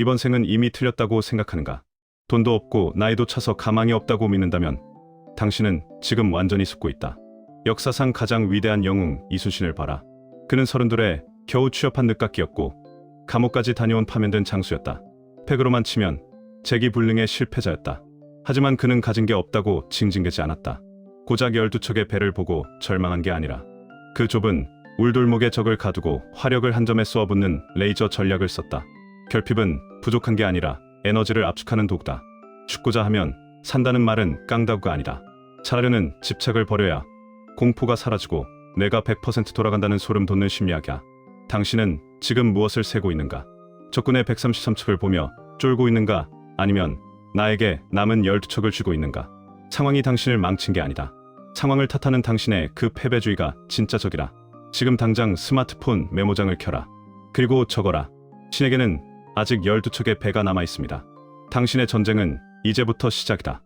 이번 생은 이미 틀렸다고 생각하는가? 돈도 없고 나이도 차서 가망이 없다고 믿는다면 당신은 지금 완전히 숨고 있다. 역사상 가장 위대한 영웅 이순신을 봐라. 그는 서른둘에 겨우 취업한 늦깎이였고 감옥까지 다녀온 파면된 장수였다. 팩으로만 치면 재기불능의 실패자였다. 하지만 그는 가진 게 없다고 징징대지 않았다. 고작 열두 척의 배를 보고 절망한 게 아니라 그 좁은 울돌목의 적을 가두고 화력을 한 점에 쏘아붙는 레이저 전략을 썼다. 결핍은 부족한 게 아니라 에너지를 압축하는 도구다. 죽고자 하면 산다는 말은 깡다구가 아니다. 차라리는 집착을 버려야 공포가 사라지고 내가 100% 돌아간다는 소름 돋는 심리학이야. 당신은 지금 무엇을 세고 있는가? 적군의 133척을 보며 쫄고 있는가? 아니면 나에게 남은 12척을 쥐고 있는가? 상황이 당신을 망친 게 아니다. 상황을 탓하는 당신의 그 패배주의가 진짜 적이라. 지금 당장 스마트폰 메모장을 켜라. 그리고 적어라. 신에게는 아직 12척의 배가 남아 있습니다. 당신의 전쟁은 이제부터 시작이다.